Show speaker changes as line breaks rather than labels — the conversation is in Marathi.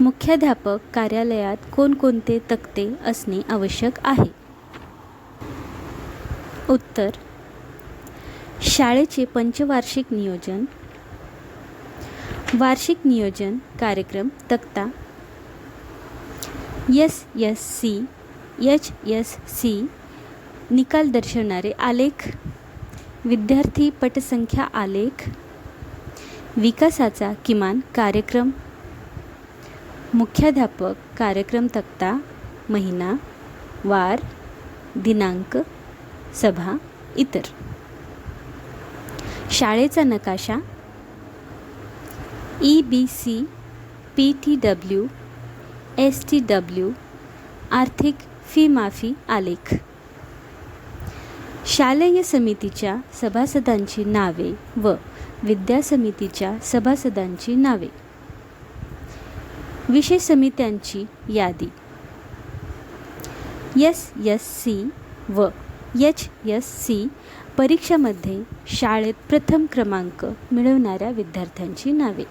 मुख्याध्यापक कार्यालयात कोणकोणते तक्ते असणे आवश्यक आहे? उत्तर. शाळेचे पंचवार्षिक नियोजन. वार्षिक नियोजन कार्यक्रम तक्ता. S S C H S C निकाल दर्शवणारे आलेख. विद्यार्थी पटसंख्या आलेख. विकासाचा किमान कार्यक्रम. मुख्याध्यापक कार्यक्रम तक्ता महिना वार दिनांक सभा इतर. शाळेचा नकाशा E B C P T W S T W आर्थिक फी माफी आलेख. शालेय समितीच्या सभासदांची नावे व विद्या समितीच्या सभासदांची नावे. विषय समित्यांची यादी. एस एस सी व एच एस सी परीक्षामध्ये शाळेत प्रथम क्रमांक मिळवणाऱ्या विद्यार्थ्यांची नावे.